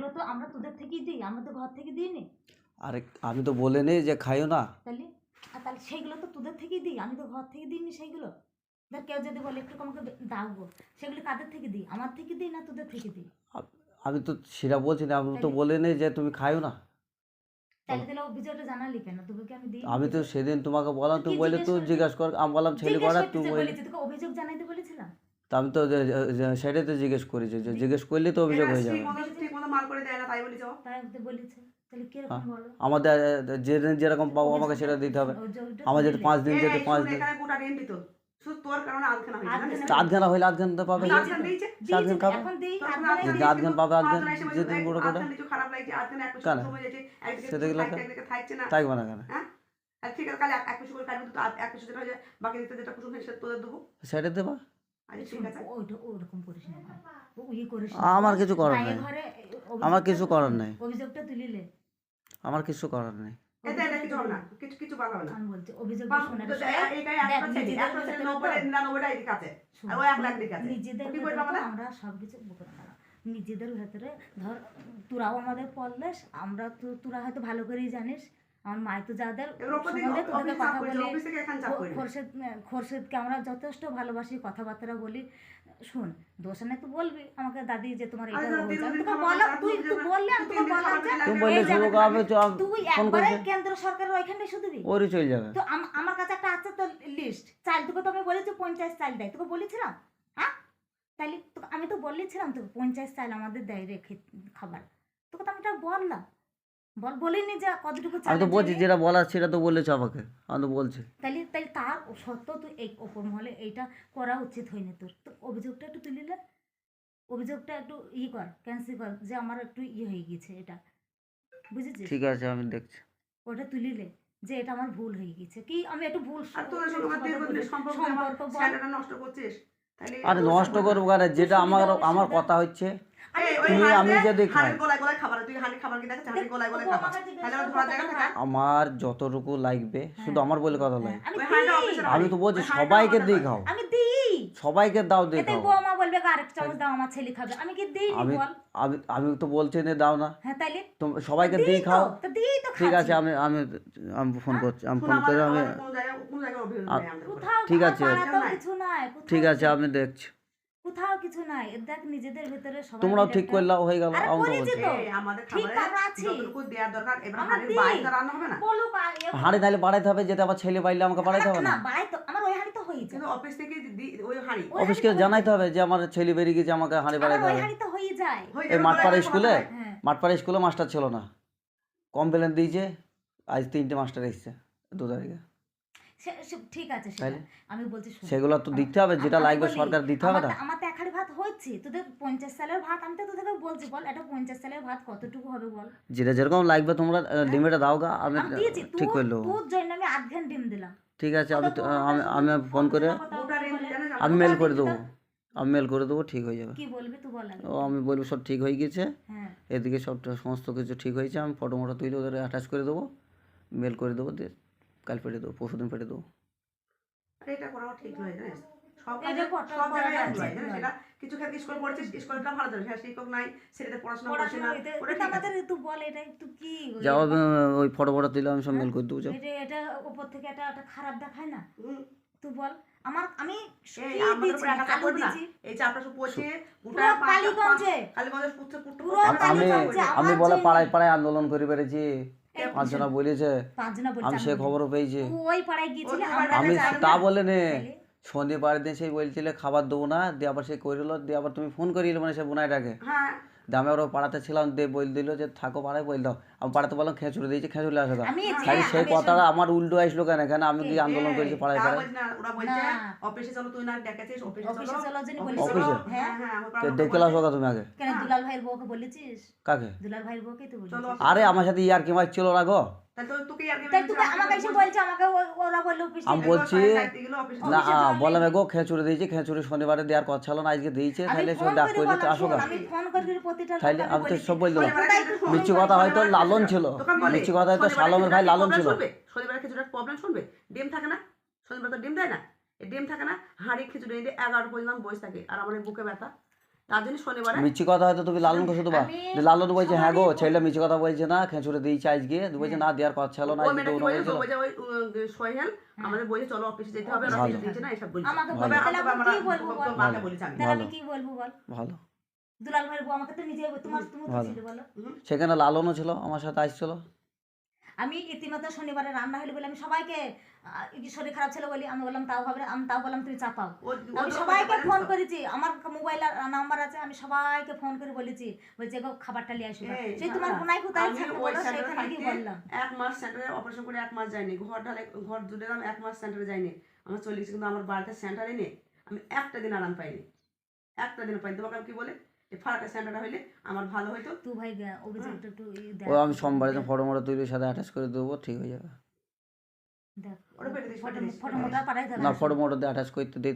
সেগুলো তো আমরা তোদের থেকেই দিই আমরা তো ঘর থেকে দিই নি আরে আমি তো বলে নেই যে খাইও না। তাহলে? আর তাহলে সেইগুলো তো তোদের থেকেই দিই আমি তো ঘর থেকে দিইনি সেইগুলো। ধর কেউ যদি বলে একটু আমাকে দাও গো সেগুলো কাদের থেকে দিই? আমার থেকে দিই না তোদের থেকে দিই? আমি তো সেটা বলছি না আমি তো বলে নেই যে তুমি খাইও না। তাহলে তাহলে অভিযোগটা জানালি কেন? তোকে কি আমি দিই আমি তো সেদিন তোমাকে বললাম তো তুমি কি বললে জিজ্ঞেস জিজ্ঞাসা কর আমি বললাম ছেলে করা বললি বলেছি তোকে অভিযোগ জানাইতে বলেছিলাম? তা আমি তো সেটাই তো জিজ্ঞেস করেছি যে জিজ্ঞেস করলে তো অভিযোগ হয়ে যাবে। মাল করে দেয় না তাই বলেছ তাই বলেছে। তাহলে কীরকম হ্যাঁ। বলো আমাদের যে যেরকম পাবো আমাকে সেটা দিতে হবে। আমার তুললে। পাঁচ দিন যেতে পাঁচ দিন। এখানে গোটা রেন্ট দিত। শুধু তোর কারণে আধখানা হয়েছে আধখানা জানিস তা পাবে। আধখানা। খাবে। আধখানা যেদিন করে। কেন? থাকবে না কেন? ঠিক আছে কালে কাটবি তো যেটা হয়ে বাকি দিতে যেটা কুসুম সেটা তোদের দেবো। সেটা দেবা। আমার কিছু করার নাই। আমার কিছু করার নাই। অভিযোগটা তুলিলে আমার কিছু করার নেই কিছু কিছু নিজেদের ভেতরে? আমরা। নিজেদের ধর তোরাও আমাদের পড়লেস আমরা তো তোরা হয়তো ভালো করেই জানিস আমার মাই তো যাদের তোদেরকে কথা বলি। খোরশেদ খোরশেদকে আমরা যথেষ্ট ভালোবাসি কথাবার্তা বলি শুন দোষ তুই বলবি। আমাকে দাদি যে তোমার এটা তোকে তুই তুই বললে আমি তোকে যে। বললে তো তুই একবারে কেন্দ্র সরকারের ওইখানে শুধু দিবি? চলে যাবে। তো আমার কাছে একটা আছে তো লিস্ট চাল তোকে তো আমি বলেছি পঞ্চাশ চাল দেয়। তোকে বলেছিলাম? হ্যাঁ? তাহলে তোকে আমি তো বলেছিলাম তোকে পঞ্চাশ চাল আমাদের দেয় রেখে খাবার। তোকে তো আমি এটা বললাম। বল বলিনি যে কতটুকু চাল আমি তো বলছি যেটা বলার সেটা তো বলেছ আমাকে। আমি তো বলছি। তাহলে সত্ত্বেও তুই এই ওপর মহলে এইটা করা উচিত হয়নি তোর। তো অভিযোগটা একটু তুলিলে অভিযোগটা একটু ই কর ক্যান্সেল কর যে আমার একটু ইয়ে হয়ে গেছে এটা। বুঝেছিস? ঠিক আছে আমি দেখছি। ওটা তুলিলে যে এটা আমার ভুল হয়ে গেছে কি আমি একটু ভুল আর তোদের সঙ্গে আমার দীর্ঘদিনের সম্পর্ক আমার সম্পর্ক বল। নষ্ট করছিস তাহলে আরে নষ্ট করব কারে যেটা আমার আমার কথা হচ্ছে তুমি আমি যদি খাই হাঁড়ির গলায় গলায় খাবার তুই হাঁড়ি খাবার কি দেখাচ্ছিস হাঁড়ির গলায় গলায় খাবার। তাহলে আমার করতো জায়গা থাকে আমার যতটুকু লাগবে শুধু আমার বলে কথা নয়। আমি তো বলছি সবাইকে দিয়ে খাও। আমি দিই। সবাইকে দাও দিয়ে খাও। বৌমা বলবে আরেক চামচ দাও আমার ছেলে খাবে। আমি কি দিই আমি আমি আমি তো বলছি না দাও না। হ্যাঁ তাইলে? তুমি সবাইকে দিই দিয়ে খাও। তো দিই তো ঠিক আছে আমি আমি আমি ফোন করছি আমি ফোন করে আমি ঠিক আছে। ঠিক আছে। আমি দেখছি। কোথাও কিছু নাই। দেখ নিজেদের ভিতরে সবাই তোমরাও ঠিক করলাও হয়ে গেল আমাদের ঠিক খাবারে আমরা আছি। যতটুকু দেওয়ার দরকার এবার হাঁড়ির দিই। বাইরে রান্না হবে না? এ- হাঁড়ি তাহলে বাড়াইতে হবে যেটা আবার ছেলে পাইলে আমাকে বাড়াইতে হবে না না? বাড়াই তো আমার ওই হাঁড়ি তো হয়ে যায়। কিন্তু অফিস থেকে দি- ওই হাঁড়ি। ওই অফিসকে জানাইতে হবে যে আমার ছেলে বেরিয়ে গেছে আমাকে হাঁড়ি বাড়াইতে ওই হবে। হাঁড়ি তো হয়ে যায় এই মাঠপাড়া স্কুলে? গলায় হ্যাঁ। মাঠপাড়া স্কুলে মাস্টার ছিল না। কমপ্লেন দিয়েছে আজ তিনটে মাস্টার এসেছে দু তারিখে। ঠিক আছে সেটা? আমি বলছি সেগুলো তো দিতে হবে যেটা লাগবে সরকার দিতে হবে না। আমার তো এক হাঁড়ি ভাত হচ্ছে। তোদের পঞ্চাশ সালের ভাত আমি তো তোদেরকে বলছি বল এটা পঞ্চাশ সালের ভাত কতটুকু হবে বল। যেটা যেরকম লাগবে তোমরা লিমিটে দাও গা আমি ঠিক করল তোর জন্য আমি আধ ঘণ্টা ডিম দিলাম। ঠিক আছে আমি তো- আমি আমি ফোন করে আমি মেল করে দেবো। আমি মেল করে দেবো ঠিক হয়ে যাবে। কি বলবি তুই বল আগে। ও আমি বলব সব ঠিক হয়ে গেছে। হ্যাঁ। এদিকে সব সমস্ত কিছু ঠিক হয়েছে আমি ফটো মোটো তুলে ওদের অ্যাটাচ করে দেবো। মেল করে দেবো দিয়ে কাল পেটে দেবো পরশু দিন পেটে দেবো এটা করাও ঠিক নয় জানিস? সব এটা কাজে- করা- সব জায়গায় করা এক নয়, ঠিক জানিস? নয়। এটা কিছু ক্ষেত্রে স্কুল পড়েছিস স্কুলটা ভালো জানিস শিক্ষক নাই সেটাতে পড়াশোনা করছে না ওটা এটা ঠিক আছে আমাদের তুই বল এটা একটু কি যাও আমি, ওই ফটো ফটো তুলে সব মেল করে দেবো এটা এটা উপর থেকে এটা একটা খারাপ দেখায় না? তুই বল। আমার আমি বলে পাড়ায় পাড়ায় আন্দোলন করে বেড়েছি। এই পাঁচজনা বলেছে পাঁচজনা আমি সে খবরও পেয়েছি। ওই পাড়ায় গিয়েছিলি ওই আমরা পাড়ায় আমি তা বলে নে? শনিবার দিন সেই বলছিলে খাবার দেবো না। দিয়ে আবার সে করিল দিয়ে আবার তুমি ফোন করিলে মানে সে বোনাইটাকে? হ্যাঁ। দিয়ে আমি আবার পাড়াতে ছিলাম দিয়ে বল দিল যে থাকো পাড়ায় বল দাও। আমি পাড়াতে বললাম খেঁচুড়ে দিয়েছি খেঁচুড়ে আসো খালি সেই কথাটা আমার উল্টো আসলো কেন? এখানে আমি কি আন্দোলন করেছি পাড়ায় পাড়ায়? ওরা। অফিসে চলো তুই না ডেকেছিস অফিসে চলো। অফিসে? হ্যাঁ। হ্যাঁ ডেকে তুমি আগে। কেন দুলাল ভাইয়ের বউকে বলেছিস? কাকে? দুলাল ভাইয়ের বউকে তো বলেছিস। আরে আমার সাথে ইয়ার কি মাছ ছিল না আমি বলছি না বললাম গো খেঁচুড়ে দিয়েছি খেঁচুড়ি শনিবারে দেওয়ার কথা ছিল না আজকে দিয়েছে তাহলে সব ডাক করে তো আসো আমি তো সব কথা হয়তো লালন ছিল। কথা হয়তো সালমের ভাই লালন ছিল। শুনবে? শনিবারে প্রবলেম শুনবে ডিম থাকে না? শনিবার তো ডিম দেয় না? এই ডিম থাকে না? হাঁড়ি খিচুড়ি দিয়ে এগারো পর্যন্ত বসে থাকি আর আমার বুকে ব্যথা। তার জন্য শনিবারে? মিছি কথা হয়তো তুমি লালনকে শুধু বা আমি যে লালন বলছে হ্যাঁ গো ছেলেটা মিছি কথা বলছে না খেঁচুড়ে দিয়েছে আজকে। বলছে না দেওয়ার কথা ছিল না সোহেল আমাদের বলছে চলো অফিসে যেতে হবে দিয়েছে এসব বলছে। আমি। কি বলব বল? ভালো। দুলাল আমাকে তো নিজে তোমার তুমি বলো। সেখানে লালনও ছিল আমার সাথে আসছিল। আমি ইতিমধ্যে শনিবারে রান্না হলে বলে আমি সবাইকে যে শরীর খারাপ ছিল বলি আমি বললাম তাও হবে আমি তাও বললাম তুমি চাপাও। আমি সবাইকে ফোন করেছি আমার মোবাইল নাম্বার আছে আমি সবাইকে ফোন করে বলেছি বলছি গো খাবারটা নিয়ে আসবে সেই তোমার না, কোনাই কোথায় সেখানে কি বললাম। এক মাস সেন্টারে অপারেশন করে এক মাস যায়নি ঘর ঢালে ঘর দিলাম এক মাস সেন্টারে যাইনি আমার চলে গেছে কিন্তু আমার বাড়িতে সেন্টারে নেই। আমি একটা দিন আরাম পাইনি। একটা দিন পাইনি। তোমাকে আমি কি বলে? এই ফারাকা হইলে আমার ভালো হইতো। তু ভাই অভিযোগটা একটু ও আমি সোমবারে তো ফটো মোটা তুলে সাথে অ্যাটাচ করে দেবো ঠিক হয়ে যাবে। না ফটো মোটো দিয়ে অ্যাটাচ করতে দিই